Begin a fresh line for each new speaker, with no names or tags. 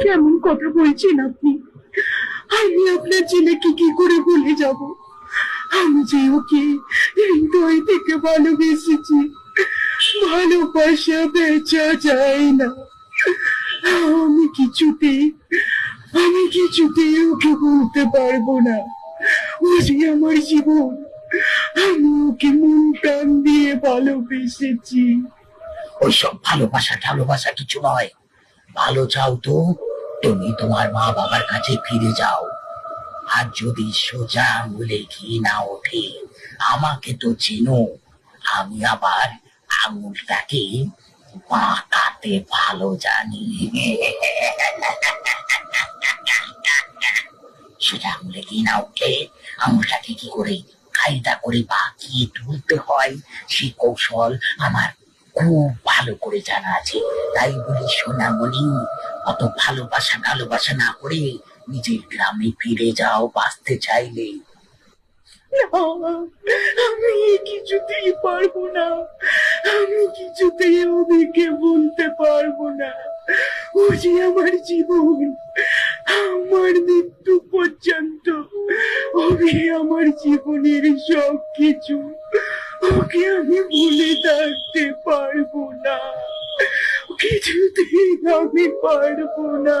কেমন কথা বলছেন আপনি? আমি আপনার ছেলেকে কি করে ভুলে যাব? আমি যে ওকে হৃদয় থেকে ভালোবেসেছি, ভালোবাসা বেচা যায় না। আমি কিছুতেই আমি কিছুতেই ওকে বলতে পারব না। ও যে আমার জীবন, আমি ওকে মন প্রাণ দিয়ে ভালোবেসেছি।
ওইসব ভালোবাসা ভালোবাসা কিছু নয়। ভালো চাও তো? তুমি তোমার মা বাবার কাছে ফিরে যাও। আর যদি সোজা আঙুলে ঘি না ওঠে, আমাকে তো চেনো। আমি আবার আঙুলটাকে বাঁকাতে ভালো জানি। সোজা আঙুলে ঘি না উঠলে আঙুলটাকে কি করে কায়দা করে বাঁকিয়ে তুলতে হয়? সে কৌশল আমার খুব ভালো করে জানা আছে, তাই বলি সোনামণি অত ভালোবাসা ভালোবাসা না করে নিজের গ্রামে ফিরে যাও, বাঁচতে চাইলে।
আমি কিছুতেই পারব না। আমি কিছুতেই ওদেরকে বলতে পারব না। ও যে আমার জীবন, আমার মৃত্যু পর্যন্ত, ওকে আমার জীবনের সব কিছু ওকে আমি ভুলে থাকতে পারব না। কিছুতেই আমি পারব না